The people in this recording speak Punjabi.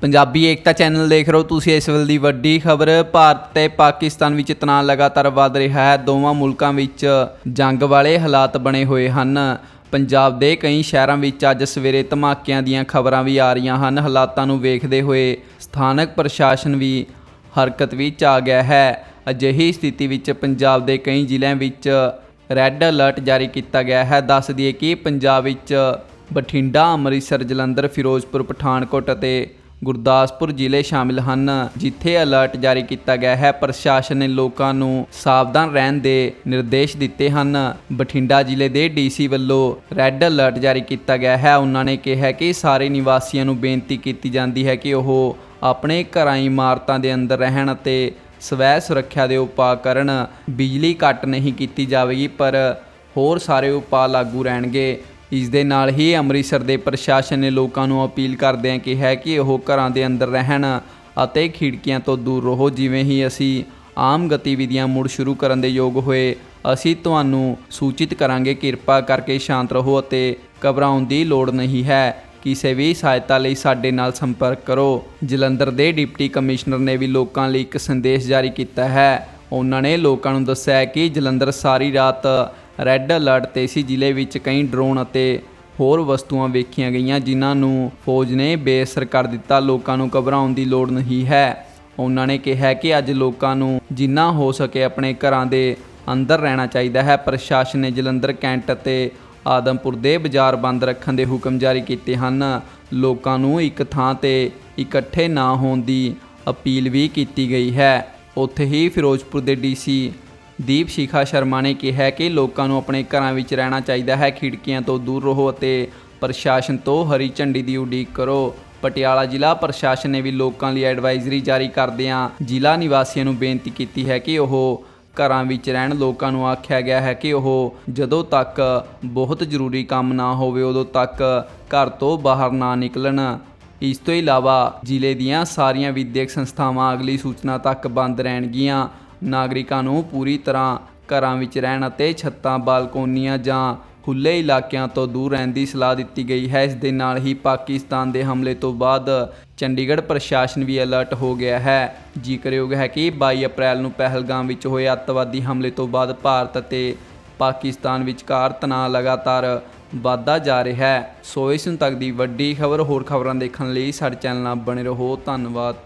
ਪੰਜਾਬੀ ਏਕਤਾ ਚੈਨਲ ਦੇਖ ਰਹੇ ਹੋ ਤੁਸੀਂ ਇਸ ਵੇਲੇ ਦੀ ਵੱਡੀ ਖਬਰ। ਭਾਰਤ ਤੇ ਪਾਕਿਸਤਾਨ ਵਿੱਚ ਤਣਾਅ ਲਗਾਤਾਰ ਵਧ ਰਿਹਾ ਹੈ। ਦੋਵਾਂ ਮੁਲਕਾਂ ਵਿੱਚ ਜੰਗ ਵਾਲੇ ਹਾਲਾਤ ਬਣੇ ਹੋਏ ਹਨ। ਪੰਜਾਬ ਦੇ ਕਈ ਸ਼ਹਿਰਾਂ ਵਿੱਚ ਅੱਜ ਸਵੇਰੇ ਧਮਾਕਿਆਂ ਦੀਆਂ ਖਬਰਾਂ ਵੀ ਆ ਰਹੀਆਂ ਹਨ। ਹਾਲਾਤਾਂ ਨੂੰ ਵੇਖਦੇ ਹੋਏ ਸਥਾਨਕ ਪ੍ਰਸ਼ਾਸਨ ਵੀ ਹਰਕਤ ਵਿੱਚ ਆ ਗਿਆ ਹੈ। ਅਜਿਹੀ ਸਥਿਤੀ ਵਿੱਚ ਪੰਜਾਬ ਦੇ ਕਈ ਜ਼ਿਲ੍ਹਿਆਂ ਵਿੱਚ ਰੈੱਡ ਅਲਰਟ ਜਾਰੀ ਕੀਤਾ ਗਿਆ ਹੈ। ਦੱਸ ਦਈਏ ਕਿ ਪੰਜਾਬ ਵਿੱਚ ਬਠਿੰਡਾ, ਅੰਮ੍ਰਿਤਸਰ, ਜਲੰਧਰ, ਫਿਰੋਜ਼ਪੁਰ, ਪਠਾਨਕੋਟ ਅਤੇ ਗੁਰਦਾਸਪੁਰ ਜ਼ਿਲ੍ਹੇ ਸ਼ਾਮਿਲ ਹਨ, ਜਿੱਥੇ ਅਲਰਟ ਜਾਰੀ ਕੀਤਾ ਗਿਆ ਹੈ। ਪ੍ਰਸ਼ਾਸਨ ਨੇ ਲੋਕਾਂ ਨੂੰ ਸਾਵਧਾਨ ਰਹਿਣ ਦੇ ਨਿਰਦੇਸ਼ ਦਿੱਤੇ ਹਨ। ਬਠਿੰਡਾ ਜ਼ਿਲ੍ਹੇ ਦੇ ਡੀਸੀ ਵੱਲੋਂ ਰੈੱਡ ਅਲਰਟ ਜਾਰੀ ਕੀਤਾ ਗਿਆ ਹੈ। ਉਹਨਾਂ ਨੇ ਕਿਹਾ ਕਿ ਸਾਰੇ ਨਿਵਾਸੀਆਂ ਨੂੰ ਬੇਨਤੀ ਕੀਤੀ ਜਾਂਦੀ ਹੈ ਕਿ ਉਹ ਆਪਣੇ ਘਰਾਂ ਇਮਾਰਤਾਂ ਦੇ ਅੰਦਰ ਰਹਿਣ ਅਤੇ ਸਵੈ ਸੁਰੱਖਿਆ ਦੇ ਉਪਾਅ ਕਰਨ ਬਿਜਲੀ ਕੱਟ ਨਹੀਂ ਕੀਤੀ ਜਾਵੇਗੀ, ਪਰ ਹੋਰ ਸਾਰੇ ਉਪਾਅ ਲਾਗੂ ਰਹਿਣਗੇ। ਇਸ ਦੇ ਨਾਲ ਹੀ ਅੰਮ੍ਰਿਤਸਰ ਦੇ ਪ੍ਰਸ਼ਾਸਨ ਨੇ ਲੋਕਾਂ ਨੂੰ ਅਪੀਲ ਕਰਦਿਆਂ ਕਿਹਾ ਕਿ ਉਹ ਘਰਾਂ ਦੇ ਅੰਦਰ ਰਹਿਣ ਅਤੇ ਖਿੜਕੀਆਂ ਤੋਂ ਦੂਰ ਰਹੋ, ਜਿਵੇਂ ਹੀ ਅਸੀਂ ਆਮ ਗਤੀਵਿਧੀਆਂ ਮੁੜ ਸ਼ੁਰੂ ਕਰਨ ਦੇ ਯੋਗ ਹੋਏ, ਅਸੀਂ ਤੁਹਾਨੂੰ ਸੂਚਿਤ ਕਰਾਂਗੇ। ਕਿਰਪਾ ਕਰਕੇ ਸ਼ਾਂਤ ਰਹੋ ਅਤੇ ਘਬਰਾਉਣ ਦੀ ਲੋੜ ਨਹੀਂ ਹੈ। ਕਿਸੇ ਵੀ ਸਹਾਇਤਾ ਲਈ ਸਾਡੇ ਨਾਲ ਸੰਪਰਕ ਕਰੋ। ਜਲੰਧਰ ਦੇ ਡਿਪਟੀ ਕਮਿਸ਼ਨਰ ਨੇ ਵੀ ਲੋਕਾਂ ਲਈ ਇੱਕ ਸੰਦੇਸ਼ ਜਾਰੀ ਕੀਤਾ ਹੈ। ਉਹਨਾਂ ਨੇ ਲੋਕਾਂ ਨੂੰ ਦੱਸਿਆ ਕਿ ਜਲੰਧਰ ਸਾਰੀ ਰਾਤ ਰੈੱਡ ਅਲਰਟ ਤੇ ਸੀ ਜ਼ਿਲ੍ਹੇ ਵਿੱਚ ਕਈ ਡਰੋਨ ਅਤੇ ਹੋਰ ਵਸਤੂਆਂ ਵੇਖੀਆਂ ਗਈਆਂ, ਜਿਨ੍ਹਾਂ ਨੂੰ ਫੌਜ ਨੇ ਬੇਅਸਰ ਕਰ ਦਿੱਤਾ। ਲੋਕਾਂ ਨੂੰ ਘਬਰਾਉਣ ਦੀ ਲੋੜ ਨਹੀਂ ਹੈ। ਉਹਨਾਂ ਨੇ ਕਿਹਾ ਕਿ ਅੱਜ ਲੋਕਾਂ ਨੂੰ ਜਿੰਨਾ ਹੋ ਸਕੇ ਆਪਣੇ ਘਰਾਂ ਦੇ ਅੰਦਰ ਰਹਿਣਾ ਚਾਹੀਦਾ ਹੈ। ਪ੍ਰਸ਼ਾਸਨ ਨੇ ਜਲੰਧਰ ਕੈਂਟ ਅਤੇ ਆਦਮਪੁਰ ਦੇ ਬਾਜ਼ਾਰ ਬੰਦ ਰੱਖਣ ਦੇ ਹੁਕਮ ਜਾਰੀ ਕੀਤੇ ਹਨ। ਲੋਕਾਂ ਨੂੰ ਇੱਕ ਥਾਂ ਤੇ ਇਕੱਠੇ ਨਾ ਹੋਣ ਦੀ ਅਪੀਲ ਵੀ ਕੀਤੀ ਗਈ ਹੈ। ਉੱਥੇ ਹੀ ਫਿਰੋਜ਼ਪੁਰ ਦੇ ਡੀਸੀ ਦੀਪ ਸ਼ਿਖਾ ਸ਼ਰਮਾ ਨੇ ਕਿਹਾ ਕਿ ਲੋਕਾਂ ਨੂੰ ਆਪਣੇ ਘਰਾਂ ਵਿੱਚ ਰਹਿਣਾ ਚਾਹੀਦਾ ਹੈ, ਖਿੜਕੀਆਂ ਤੋਂ ਦੂਰ ਰਹੋ ਅਤੇ ਪ੍ਰਸ਼ਾਸਨ ਤੋਂ ਹਰੀ ਝੰਡੀ ਦੀ ਉਡੀਕ ਕਰੋ। ਪਟਿਆਲਾ ਜ਼ਿਲ੍ਹਾ ਪ੍ਰਸ਼ਾਸਨ ਨੇ ਵੀ ਲੋਕਾਂ ਲਈ ਐਡਵਾਈਜ਼ਰੀ ਜਾਰੀ ਕਰਦਿਆਂ ਜ਼ਿਲ੍ਹਾ ਨਿਵਾਸੀਆਂ ਨੂੰ ਬੇਨਤੀ ਕੀਤੀ ਹੈ ਕਿ ਉਹ ਘਰਾਂ ਵਿੱਚ ਰਹਿਣ। ਲੋਕਾਂ ਨੂੰ ਆਖਿਆ ਗਿਆ ਹੈ ਕਿ ਉਹ ਜਦੋਂ ਤੱਕ ਬਹੁਤ ਜ਼ਰੂਰੀ ਕੰਮ ਨਾ ਹੋਵੇ, ਉਦੋਂ ਤੱਕ ਘਰ ਤੋਂ ਬਾਹਰ ਨਾ ਨਿਕਲਣ। ਇਸ ਤੋਂ ਇਲਾਵਾ ਜ਼ਿਲ੍ਹੇ ਦੀਆਂ ਸਾਰੀਆਂ ਵਿਦਿਅਕ ਸੰਸਥਾਵਾਂ ਅਗਲੀ ਸੂਚਨਾ ਤੱਕ ਬੰਦ ਰਹਿਣਗੀਆਂ। ਨਾਗਰਿਕਾਂ ਨੂੰ ਪੂਰੀ ਤਰ੍ਹਾਂ ਘਰਾਂ ਵਿੱਚ ਰਹਿਣ ਅਤੇ ਛੱਤਾਂ, ਬਾਲਕੋਨੀਆਂ ਜਾਂ ਖੁੱਲੇ ਇਲਾਕਿਆਂ ਤੋਂ ਦੂਰ ਰਹਿਣ ਦੀ ਸਲਾਹ ਦਿੱਤੀ ਗਈ ਹੈ। ਇਸ ਦੇ ਨਾਲ ਹੀ ਪਾਕਿਸਤਾਨ ਦੇ ਹਮਲੇ ਤੋਂ ਬਾਅਦ ਚੰਡੀਗੜ੍ਹ ਪ੍ਰਸ਼ਾਸਨ ਵੀ ਅਲਰਟ ਹੋ ਗਿਆ ਹੈ। ਜ਼ਿਕਰਯੋਗ ਹੈ ਕਿ 22 ਅਪ੍ਰੈਲ ਨੂੰ ਪਹਿਲਗਾਮ ਵਿੱਚ ਹੋਏ ਅੱਤਵਾਦੀ ਹਮਲੇ ਤੋਂ ਬਾਅਦ ਭਾਰਤ ਅਤੇ ਪਾਕਿਸਤਾਨ ਵਿਚਕਾਰ ਤਣਾਅ ਲਗਾਤਾਰ ਵਧਦਾ ਜਾ ਰਿਹਾ ਹੈ। ਸੋ ਇਸ ਨੂੰ ਤੱਕ ਦੀ ਵੱਡੀ ਖਬਰ ਹੋਰ ਖਬਰਾਂ ਦੇਖਣ ਲਈ ਸਾਡੇ ਚੈਨਲ ਨਾਲ ਬਣੇ ਰਹੋ। ਧੰਨਵਾਦ।